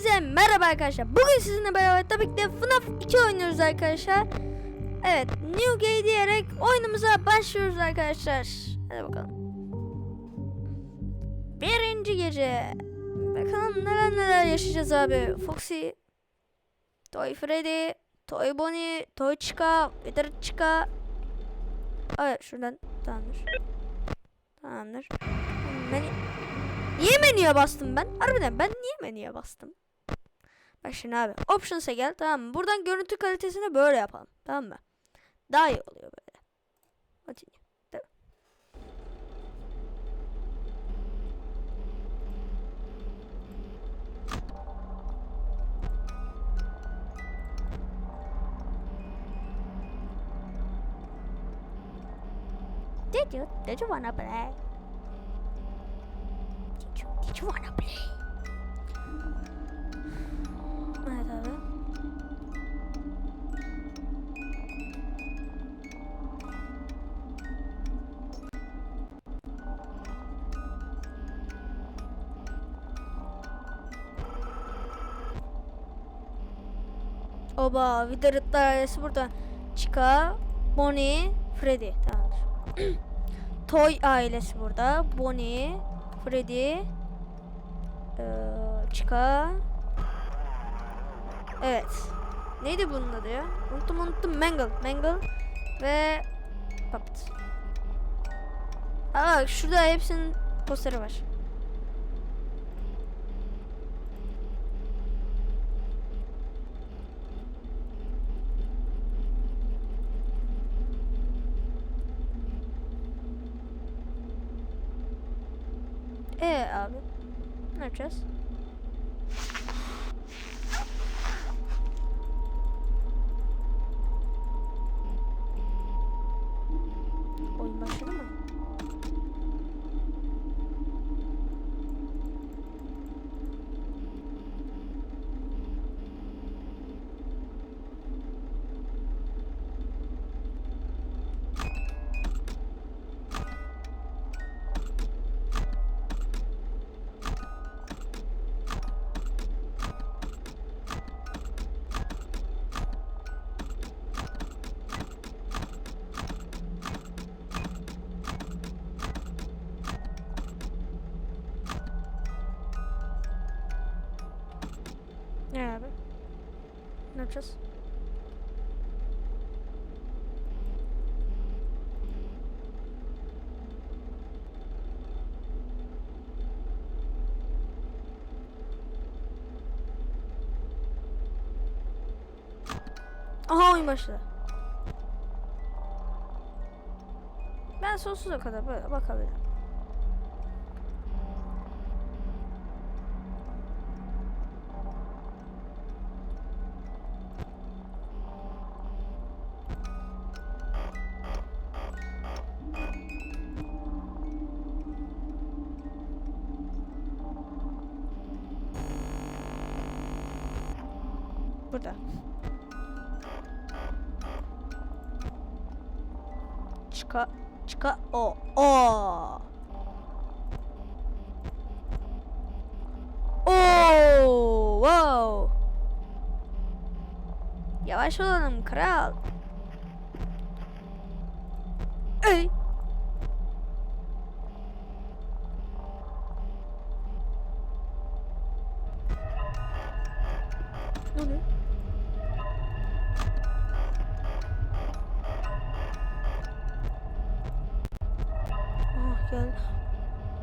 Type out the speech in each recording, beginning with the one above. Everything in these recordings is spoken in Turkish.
Hepinize merhaba arkadaşlar. Bugün sizinle beraber tabii ki de FNAF 2 oynuyoruz arkadaşlar. Evet, New Gay diyerek oyunumuza başlıyoruz arkadaşlar. Hadi bakalım. Birinci gece. Bakalım neler neler yaşayacağız abi. Foxy, Toy Freddy, Toy Bonnie, Toy Chica, Wither Chica. Evet, şuradan tamamdır. Tamamdır. Ben Niye menüye bastım ben? Harbiden ben niye menüye bastım? Bak şimdi abi. Options'a gel tamam mı? Buradan görüntü kalitesini böyle yapalım. Tamam mı? Daha iyi oluyor böyle. Hadi. Did you? Did you wanna play? Did you, did you wanna play? Oba, Withered'lar ailesi burada. Chica, Bonnie, Freddy. Tamamdır. Toy ailesi burada. Bonnie, Freddy, eee Chica. Evet. Neydi bunun adı ya? Unuttum unuttum. Mangle. Mangle ve Puppet. Aa şurada hepsinin posteri var. Ee abi. Ne yapacağız? Ne yapacağız? Aha oyun başladı. Ben sonsuza kadar böyle bakabilirim. Burada. Çıka çıka o o. Oo, wow. Yavaş olalım kral. Ey.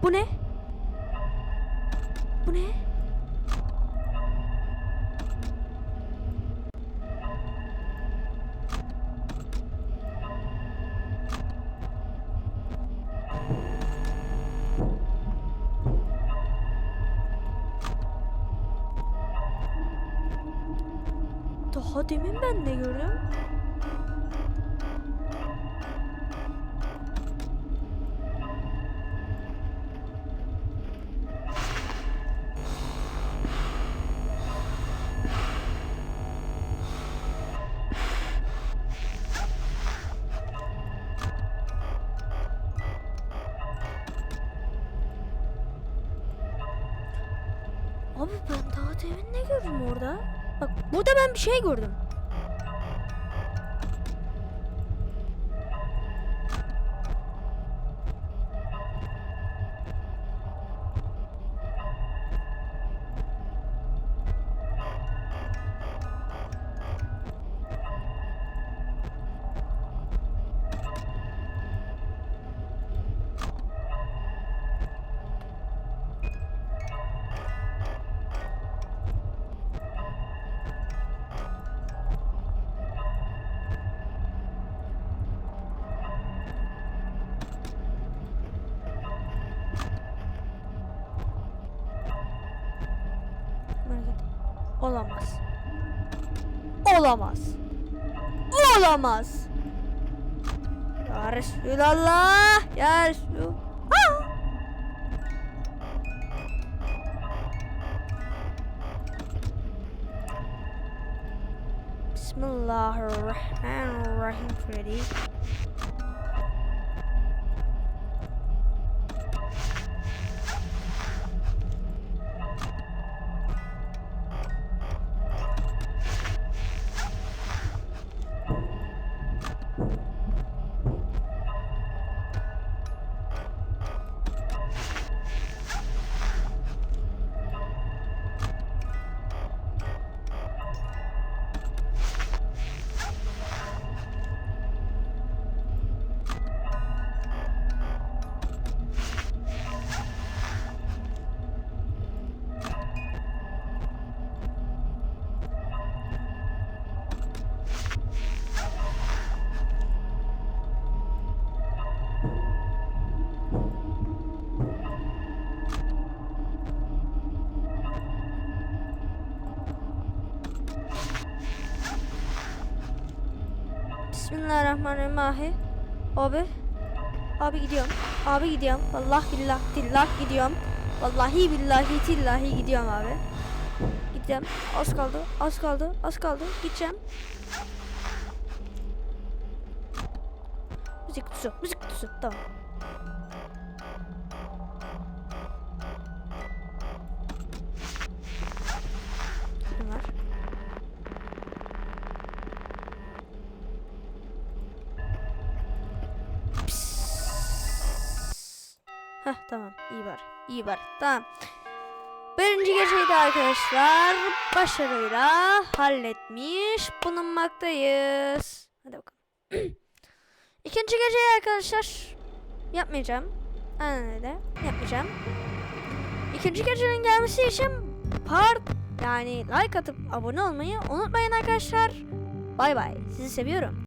Bu ne? Bu ne? Daha demin ben ne gördüm? Abi ben Dağıt evini ne gördüm orada? Bak burada ben bir şey gördüm. Olamaz. Olamaz. Olamaz. Ya Resulallah. Ya Resul. Aa! Bismillahirrahmanirrahim Freddy. Bismillahirrahmanirrahim ahi. Abi. Abi gidiyorum. Abi gidiyorum. Vallahi billah dillah gidiyorum. Vallahi billahi tillahi gidiyorum abi. Gideceğim. Az kaldı. Az kaldı. Az kaldı. Gideceğim. Müzik kutusu. Müzik kutusu. Tamam. Heh tamam iyi var. iyi var. Tamam. Birinci geceyi de arkadaşlar başarıyla halletmiş bulunmaktayız. Hadi bakalım. İkinci geceyi arkadaşlar yapmayacağım. Aynen öyle. Yapmayacağım. İkinci gecenin gelmesi için part yani like atıp abone olmayı unutmayın arkadaşlar. Bay bay. Sizi seviyorum.